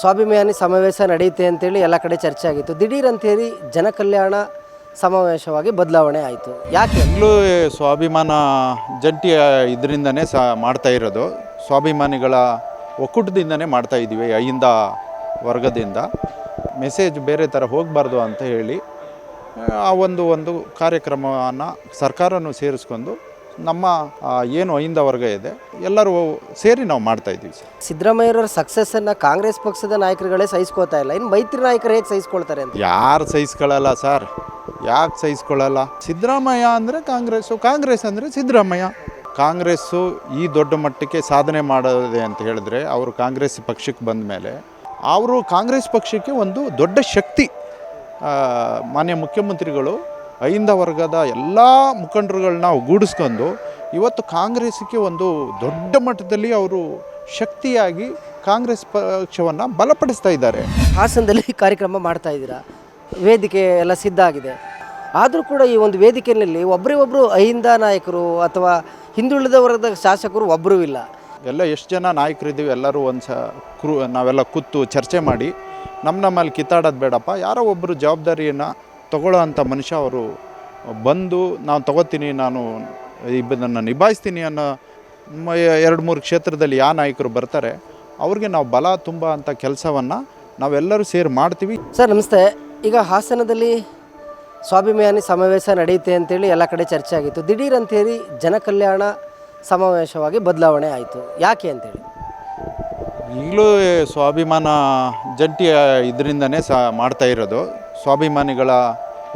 ಸ್ವಾಭಿಮಾನಿ ಸಮಾವೇಶ ನಡೆಯುತ್ತೆ ಅಂತೇಳಿ ಎಲ್ಲ ಕಡೆ ಚರ್ಚೆ ಆಗಿತ್ತು. ದಿಢೀರ್ ಅಂತೇಳಿ ಜನಕಲ್ಯಾಣ ಸಮಾವೇಶವಾಗಿ ಬದಲಾವಣೆ ಆಯಿತು. ಯಾಕೆ? ಎಲ್ಲೂ ಸ್ವಾಭಿಮಾನ ಜಂಟಿ ಇದರಿಂದನೇ ಸಹ ಮಾಡ್ತಾ ಇರೋದು. ಸ್ವಾಭಿಮಾನಿಗಳ ಒಕ್ಕೂಟದಿಂದನೇ ಮಾಡ್ತಾ ಇದ್ದೀವಿ ಅಹಿಂದ ವರ್ಗದಿಂದ. ಮೆಸೇಜ್ ಬೇರೆ ಥರ ಹೋಗಬಾರ್ದು ಅಂತ ಹೇಳಿ, ಆ ಒಂದು ಒಂದು ಕಾರ್ಯಕ್ರಮವನ್ನು ಸರ್ಕಾರನೂ ಸೇರಿಸ್ಕೊಂಡು ನಮ್ಮ ಏನು ಅಹಿಂದ ವರ್ಗ ಇದೆ ಎಲ್ಲರೂ ಸೇರಿ ನಾವು ಮಾಡ್ತಾ ಇದ್ದೀವಿ ಸರ್. ಸಿದ್ದರಾಮಯ್ಯರವರ ಸಕ್ಸಸ್ಸನ್ನು ಕಾಂಗ್ರೆಸ್ ಪಕ್ಷದ ನಾಯಕರುಗಳೇ ಸಹಿಸ್ಕೋತಾ ಇಲ್ಲ. ಇನ್ನು ಮೈತ್ರಿ ನಾಯಕರು ಹೇಗೆ ಸಹಿಸ್ಕೊಳ್ತಾರೆ ಅಂತ? ಯಾರು ಸಹಿಸ್ಕೊಳ್ಳಲ್ಲ ಸರ್? ಯಾಕೆ ಸಹಿಸ್ಕೊಳ್ಳಲ್ಲ ಸಿದ್ದರಾಮಯ್ಯ ಅಂದರೆ ಕಾಂಗ್ರೆಸ್ಸು ಕಾಂಗ್ರೆಸ್ ಅಂದರೆ ಸಿದ್ದರಾಮಯ್ಯ. ಕಾಂಗ್ರೆಸ್ಸು ಈ ದೊಡ್ಡ ಮಟ್ಟಕ್ಕೆ ಸಾಧನೆ ಮಾಡೋದೆ ಅಂತ ಹೇಳಿದ್ರೆ ಅವರು ಕಾಂಗ್ರೆಸ್ ಪಕ್ಷಕ್ಕೆ ಬಂದ ಮೇಲೆ ಅವರು ಕಾಂಗ್ರೆಸ್ ಪಕ್ಷಕ್ಕೆ ಒಂದು ದೊಡ್ಡ ಶಕ್ತಿ ಮಾನ್ಯ ಮುಖ್ಯಮಂತ್ರಿಗಳು ಅಹಿಂದ ವರ್ಗದ ಎಲ್ಲ ಮುಖಂಡರುಗಳನ್ನ ಒಗ್ಗೂಡಿಸ್ಕೊಂಡು ಇವತ್ತು ಕಾಂಗ್ರೆಸ್ಗೆ ಒಂದು ದೊಡ್ಡ ಮಟ್ಟದಲ್ಲಿ ಅವರು ಶಕ್ತಿಯಾಗಿ ಕಾಂಗ್ರೆಸ್ ಪಕ್ಷವನ್ನು ಬಲಪಡಿಸ್ತಾ ಇದ್ದಾರೆ. ಹಾಸನದಲ್ಲಿ ಕಾರ್ಯಕ್ರಮ ಮಾಡ್ತಾ ಇದ್ದೀರಾ? ವೇದಿಕೆ ಎಲ್ಲ ಸಿದ್ಧ ಆಗಿದೆ. ಆದರೂ ಕೂಡ ಈ ಒಂದು ವೇದಿಕೆಯಲ್ಲಿ ಒಬ್ಬರೇ ಅಹಿಂದ ನಾಯಕರು ಅಥವಾ ಹಿಂದುಳಿದ ವರ್ಗದ ಶಾಸಕರು ಒಬ್ಬರೂ ಇಲ್ಲ. ಎಲ್ಲ ಎಷ್ಟು ಜನ ನಾಯಕರಿದ್ದೀವಿ ಎಲ್ಲರೂ ಒಂದು ಸ ಕ್ರೂ ನಾವೆಲ್ಲ ಕೂತು ಚರ್ಚೆ ಮಾಡಿ ನಮ್ಮ ನಮ್ಮಲ್ಲಿ ಕಿತ್ತಾಡೋದು ಬೇಡಪ್ಪ ಯಾರೋ ಒಬ್ಬರು ಜವಾಬ್ದಾರಿಯನ್ನು ತಗೊಳ್ಳೋ ಅಂಥ ಮನುಷ್ಯ ಅವರು ಬಂದು ನಾನು ತಗೋತೀನಿ ನಾನು ಇದನ್ನು ನಿಭಾಯಿಸ್ತೀನಿ ಅನ್ನೋ ಎರಡು ಮೂರು ಕ್ಷೇತ್ರದಲ್ಲಿ ಯಾವ ನಾಯಕರು ಬರ್ತಾರೆ. ಅವ್ರಿಗೆ ನಾವು ಬಲ ತುಂಬ ಅಂಥ ಕೆಲಸವನ್ನು ನಾವೆಲ್ಲರೂ ಸೇರಿ ಮಾಡ್ತೀವಿ. ಸರ್ ನಮಸ್ತೆ. ಈಗ ಹಾಸನದಲ್ಲಿ ಸ್ವಾಭಿಮಾನಿ ಸಮಾವೇಶ ನಡೆಯುತ್ತೆ ಅಂತೇಳಿ ಎಲ್ಲ ಕಡೆ ಚರ್ಚೆ ಆಗಿತ್ತು. ದಿಢೀರ್ ಅಂತೇಳಿ ಜನಕಲ್ಯಾಣ ಸಮಾವೇಶವಾಗಿ ಬದಲಾವಣೆ ಆಯಿತು. ಯಾಕೆ ಅಂತೇಳಿ? ಈಗಲೂ ಸ್ವಾಭಿಮಾನ ಜಂಟಿ ಇದರಿಂದನೇ ಸಹ ಮಾಡ್ತಾ ಇರೋದು. ಸ್ವಾಭಿಮಾನಿಗಳ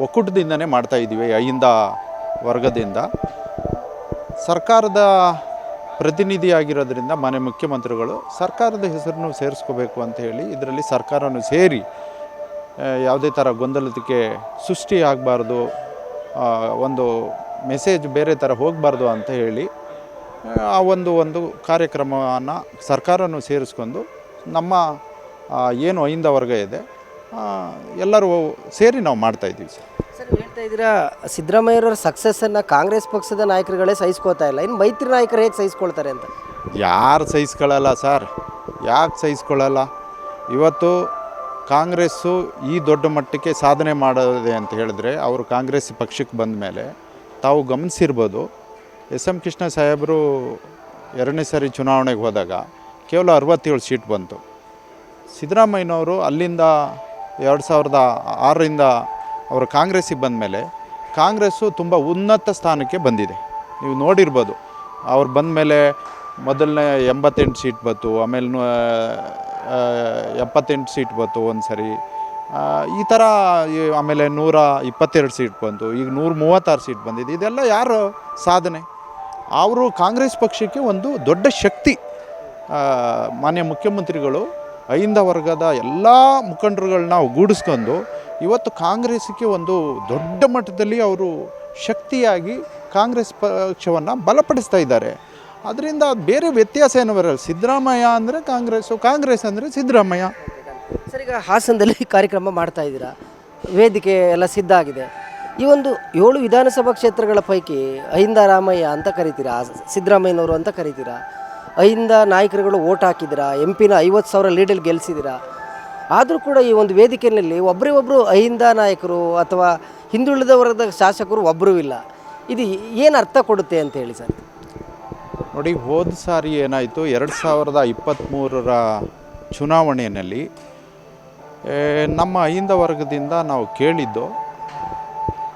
ಒಕ್ಕೂಟದಿಂದನೇ ಮಾಡ್ತಾ ಇದ್ದೀವಿ, ಅಹಿಂದ ವರ್ಗದಿಂದ. ಸರ್ಕಾರದ ಪ್ರತಿನಿಧಿಯಾಗಿರೋದ್ರಿಂದ ಮನೆ ಮುಖ್ಯಮಂತ್ರಿಗಳು ಸರ್ಕಾರದ ಹೆಸರನ್ನು ಸೇರಿಸ್ಕೋಬೇಕು ಅಂತ ಹೇಳಿ ಇದರಲ್ಲಿ ಸರ್ಕಾರನೂ ಸೇರಿ ಯಾವುದೇ ಥರ ಗೊಂದಲಕ್ಕೆ ಸೃಷ್ಟಿಯಾಗಬಾರ್ದು ಒಂದು ಮೆಸೇಜ್ ಬೇರೆ ಥರ ಹೋಗಬಾರ್ದು ಅಂತ ಹೇಳಿ, ಆ ಒಂದು ಒಂದು ಕಾರ್ಯಕ್ರಮವನ್ನು ಸರ್ಕಾರನೂ ಸೇರಿಸ್ಕೊಂಡು ನಮ್ಮ ಏನು ಅಹಿಂದ ವರ್ಗ ಇದೆ ಎಲ್ಲರೂ ಸೇರಿ ನಾವು ಮಾಡ್ತಾ ಇದ್ದೀವಿ ಸರ್. ಸರ್ ಹೇಳ್ತಾ ಇದ್ದೀರಾ ಸಿದ್ದರಾಮಯ್ಯವರ ಸಕ್ಸಸ್ಸನ್ನು ಕಾಂಗ್ರೆಸ್ ಪಕ್ಷದ ನಾಯಕರುಗಳೇ ಸಹಿಸ್ಕೋತಾ ಇಲ್ಲ. ಇನ್ನು ಮೈತ್ರಿ ನಾಯಕರು ಹೇಗೆ ಸಹಿಸ್ಕೊಳ್ತಾರೆ ಅಂತ? ಯಾರು ಸಹಿಸ್ಕೊಳ್ಳಲ್ಲ ಸರ್? ಯಾಕೆ ಸಹಿಸ್ಕೊಳ್ಳಲ್ಲ ಇವತ್ತು ಕಾಂಗ್ರೆಸ್ಸು ಈ ದೊಡ್ಡ ಮಟ್ಟಕ್ಕೆ ಸಾಧನೆ ಮಾಡೋದೆ ಅಂತ ಹೇಳಿದ್ರೆ ಅವರು ಕಾಂಗ್ರೆಸ್ ಪಕ್ಷಕ್ಕೆ ಬಂದ ಮೇಲೆ ತಾವು ಗಮನಿಸಿರ್ಬೋದು. ಎಸ್ ಎಂ ಕೃಷ್ಣ ಸಾಹೇಬರು ಎರಡನೇ ಸಾರಿ ಚುನಾವಣೆಗೆ ಹೋದಾಗ ಕೇವಲ ಅರವತ್ತೇಳು ಸೀಟ್ ಬಂತು. ಸಿದ್ದರಾಮಯ್ಯನವರು ಅಲ್ಲಿಂದ ಎರಡು ಸಾವಿರದ ಆರರಿಂದ ಅವರು ಕಾಂಗ್ರೆಸ್ಸಿಗೆ ಬಂದ ಮೇಲೆ ಕಾಂಗ್ರೆಸ್ಸು ತುಂಬ ಉನ್ನತ ಸ್ಥಾನಕ್ಕೆ ಬಂದಿದೆ. ನೀವು ನೋಡಿರ್ಬೋದು, ಅವ್ರು ಬಂದ ಮೇಲೆ ಮೊದಲನೇ ಎಂಬತ್ತೆಂಟು ಸೀಟ್ ಬಂತು, ಆಮೇಲೆ ಎಪ್ಪತ್ತೆಂಟು ಸೀಟ್ ಬಂತು ಒಂದು ಸರಿ ಈ ಥರ ಆಮೇಲೆ ನೂರ ಇಪ್ಪತ್ತೆರಡು ಸೀಟ್ ಬಂತು, ಈಗ ನೂರ ಮೂವತ್ತಾರು ಸೀಟ್ ಬಂದಿದೆ. ಇದೆಲ್ಲ ಯಾರು ಸಾಧನೆ? ಅವರು ಕಾಂಗ್ರೆಸ್ ಪಕ್ಷಕ್ಕೆ ಒಂದು ದೊಡ್ಡ ಶಕ್ತಿ. ಮಾನ್ಯ ಮುಖ್ಯಮಂತ್ರಿಗಳು ಅಹಿಂದ ವರ್ಗದ ಎಲ್ಲ ಮುಖಂಡರುಗಳನ್ನ ಗೂಡಿಸ್ಕೊಂಡು ಇವತ್ತು ಕಾಂಗ್ರೆಸ್ಗೆ ಒಂದು ದೊಡ್ಡ ಮಟ್ಟದಲ್ಲಿ ಅವರು ಶಕ್ತಿಯಾಗಿ ಕಾಂಗ್ರೆಸ್ ಪಕ್ಷವನ್ನು ಬಲಪಡಿಸ್ತಾ ಇದ್ದಾರೆ. ಅದರಿಂದ ಬೇರೆ ವ್ಯತ್ಯಾಸ ಏನು ಬರಲ್ಲ. ಸಿದ್ದರಾಮಯ್ಯ ಅಂದರೆ ಕಾಂಗ್ರೆಸ್ಸು ಕಾಂಗ್ರೆಸ್ ಅಂದರೆ ಸಿದ್ದರಾಮಯ್ಯ. ಸರ್, ಈಗ ಹಾಸನದಲ್ಲಿ ಕಾರ್ಯಕ್ರಮ ಮಾಡ್ತಾ ಇದ್ದೀರಾ? ವೇದಿಕೆ ಎಲ್ಲ ಸಿದ್ಧ ಆಗಿದೆ. ಈ ಒಂದು ಏಳು ವಿಧಾನಸಭಾ ಕ್ಷೇತ್ರಗಳ ಪೈಕಿ ಅಹಿಂದ ರಾಮಯ್ಯ ಅಂತ ಕರಿತೀರಾ? ಸಿದ್ದರಾಮಯ್ಯನವರು ಅಂತ ಕರಿತೀರಾ? ಅಹಿಂದ ನಾಯಕರುಗಳು ಓಟ್ ಹಾಕಿದ್ದೀರಾ? ಎಂ ಪಿನ ಐವತ್ತು ಸಾವಿರ ಲೀಡಲ್ಲಿ ಗೆಲ್ಲಿಸಿದ್ದೀರಾ ಆದರೂ ಕೂಡ ಈ ಒಂದು ವೇದಿಕೆಯಲ್ಲಿ ಒಬ್ಬರೇ ಒಬ್ಬರು ಅಹಿಂದ ನಾಯಕರು ಅಥವಾ ಹಿಂದುಳಿದ ವರ್ಗದ ಶಾಸಕರು ಒಬ್ಬರೂ ಇಲ್ಲ. ಇದು ಏನು ಅರ್ಥ ಕೊಡುತ್ತೆ ಅಂತ ಹೇಳಿ ಸರ್? ನೋಡಿ, ಹೋದ ಸಾರಿ ಏನಾಯಿತು? ಎರಡು ಸಾವಿರದ ಇಪ್ಪತ್ತ್ಮೂರರ ಚುನಾವಣೆಯಲ್ಲಿ ನಮ್ಮ ಅಹಿಂದ ವರ್ಗದಿಂದ ನಾವು ಕೇಳಿದ್ದು,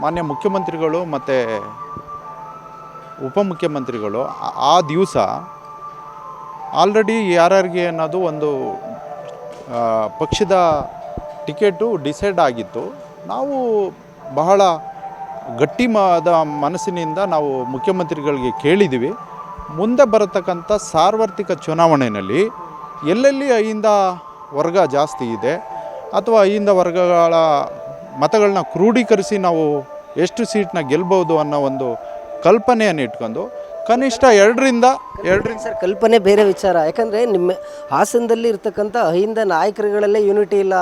ಮಾನ್ಯ ಮುಖ್ಯಮಂತ್ರಿಗಳು ಮತ್ತು ಉಪಮುಖ್ಯಮಂತ್ರಿಗಳು ಆ- ಆ ದಿವಸ ಆಲ್ರೆಡಿ ಯಾರ್ಯಾರಿಗೆ ಅನ್ನೋದು ಒಂದು ಪಕ್ಷದ ಟಿಕೆಟು ಡಿಸೈಡ್ ಆಗಿತ್ತು. ನಾವು ಬಹಳ ಗಟ್ಟಿಮಾದ ಮನಸ್ಸಿನಿಂದ ನಾವು ಮುಖ್ಯಮಂತ್ರಿಗಳಿಗೆ ಕೇಳಿದ್ದೀವಿ ಮುಂದೆ ಬರತಕ್ಕಂಥ ಸಾರ್ವತ್ರಿಕ ಚುನಾವಣೆಯಲ್ಲಿ ಎಲ್ಲೆಲ್ಲಿ ಅಹಿಂದ ವರ್ಗ ಜಾಸ್ತಿ ಇದೆ ಅಥವಾ ಅಹಿಂದ ವರ್ಗಗಳ ಮತಗಳನ್ನ ಕ್ರೋಢೀಕರಿಸಿ ನಾವು ಎಷ್ಟು ಸೀಟ್ನ ಗೆಲ್ಬೋದು ಅನ್ನೋ ಒಂದು ಕಲ್ಪನೆಯನ್ನು ಇಟ್ಕೊಂಡು ಕನಿಷ್ಠ ಎರಡರಿಂದ ಎರಡರಿಂದ ಸರ್ ಕಲ್ಪನೆ ಬೇರೆ ವಿಚಾರ. ಯಾಕಂದರೆ ನಿಮ್ಮ ಹಾಸನದಲ್ಲಿ ಇರ್ತಕ್ಕಂಥ ಅಹಿಂದ ನಾಯಕರುಗಳಲ್ಲೇ ಯೂನಿಟಿ ಇಲ್ಲ.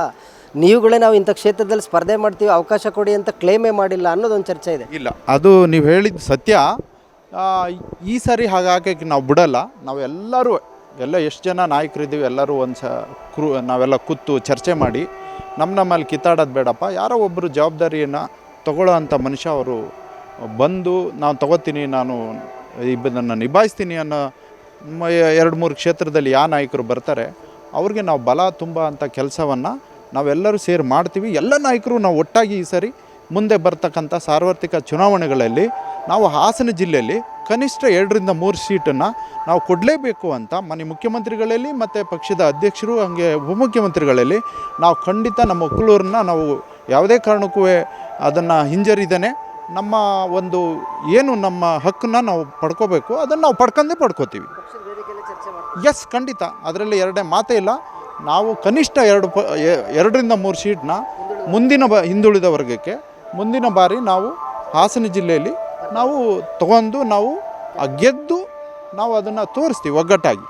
ನೀವುಗಳೇ ನಾವು ಇಂಥ ಕ್ಷೇತ್ರದಲ್ಲಿ ಸ್ಪರ್ಧೆ ಮಾಡ್ತೀವಿ ಅವಕಾಶ ಕೊಡಿ ಅಂತ ಕ್ಲೇಮೇ ಮಾಡಿಲ್ಲ ಅನ್ನೋದೊಂದು ಚರ್ಚೆ ಇದೆ. ಇಲ್ಲ ಅದು ನೀವು ಹೇಳಿದ ಸತ್ಯ. ಆ, ಈ ಸಾರಿ ಹಾಗಾಗಿ ನಾವು ಬಿಡಲ್ಲ. ನಾವೆಲ್ಲರೂ ಎಲ್ಲ ಎಷ್ಟು ಜನ ನಾಯಕರಿದ್ದೀವಿ ಎಲ್ಲರೂ ಒಂದು ಸ ಕ್ರೂ ನಾವೆಲ್ಲ ಕೂತು ಚರ್ಚೆ ಮಾಡಿ ನಮ್ಮ ನಮ್ಮಲ್ಲಿ ಕಿತ್ತಾಡೋದು ಬೇಡಪ್ಪ. ಯಾರೋ ಒಬ್ಬರು ಜವಾಬ್ದಾರಿಯನ್ನು ತಗೊಳ್ಳೋ ಅಂಥ ಮನುಷ್ಯ ಅವರು ಬಂದು ನಾನು ತಗೋತೀನಿ ನಾನು ಇದನ್ನು ನಿಭಾಯಿಸ್ತೀನಿ ಅನ್ನೋ ಎರಡು ಮೂರು ಕ್ಷೇತ್ರದಲ್ಲಿ ಯಾವ ನಾಯಕರು ಬರ್ತಾರೆ, ಅವ್ರಿಗೆ ನಾವು ಬಲ ತುಂಬ ಅಂಥ ಕೆಲಸವನ್ನು ನಾವೆಲ್ಲರೂ ಸೇರಿ ಮಾಡ್ತೀವಿ. ಎಲ್ಲ ನಾಯಕರು ನಾವು ಒಟ್ಟಾಗಿ ಈ ಸರಿ ಮುಂದೆ ಬರ್ತಕ್ಕಂಥ ಸಾರ್ವತ್ರಿಕ ಚುನಾವಣೆಗಳಲ್ಲಿ ನಾವು ಹಾಸನ ಜಿಲ್ಲೆಯಲ್ಲಿ ಕನಿಷ್ಠ ಎರಡರಿಂದ ಮೂರು ಸೀಟನ್ನು ನಾವು ಕೊಡಲೇಬೇಕು ಅಂತ ಮನೆ ಮುಖ್ಯಮಂತ್ರಿಗಳಲ್ಲಿ ಮತ್ತು ಪಕ್ಷದ ಅಧ್ಯಕ್ಷರು ಹಾಗೆ ಉಪಮುಖ್ಯಮಂತ್ರಿಗಳಲ್ಲಿ ನಾವು ಖಂಡಿತ ನಮ್ಮ ಒಕ್ಕಲೂರನ್ನ ನಾವು ಯಾವುದೇ ಕಾರಣಕ್ಕೂ ಅದನ್ನು ಹಿಂಜರಿದೇನೆ ನಮ್ಮ ಒಂದು ಏನು ನಮ್ಮ ಹಕ್ಕನ್ನ ನಾವು ಪಡ್ಕೋಬೇಕು, ಅದನ್ನು ನಾವು ಪಡ್ಕೊಂಡೇ ಪಡ್ಕೋತೀವಿ. ಎಸ್ ಖಂಡಿತ. ಅದರಲ್ಲಿ ಎರಡೇ ಮಾತೇ ಇಲ್ಲ. ನಾವು ಕನಿಷ್ಠ ಎರಡು ಪ ಎರಡರಿಂದ ಮೂರು ಸೀಟ್ನ ಮುಂದಿನ ಬ, ಹಿಂದುಳಿದ ವರ್ಗಕ್ಕೆ, ಮುಂದಿನ ಬಾರಿ ನಾವು ಹಾಸನ ಜಿಲ್ಲೆಯಲ್ಲಿ ನಾವು ತಗೊಂಡು ನಾವು ಗೆದ್ದು ನಾವು ಅದನ್ನು ತೋರಿಸ್ತೀವಿ ಒಗ್ಗಟ್ಟಾಗಿ.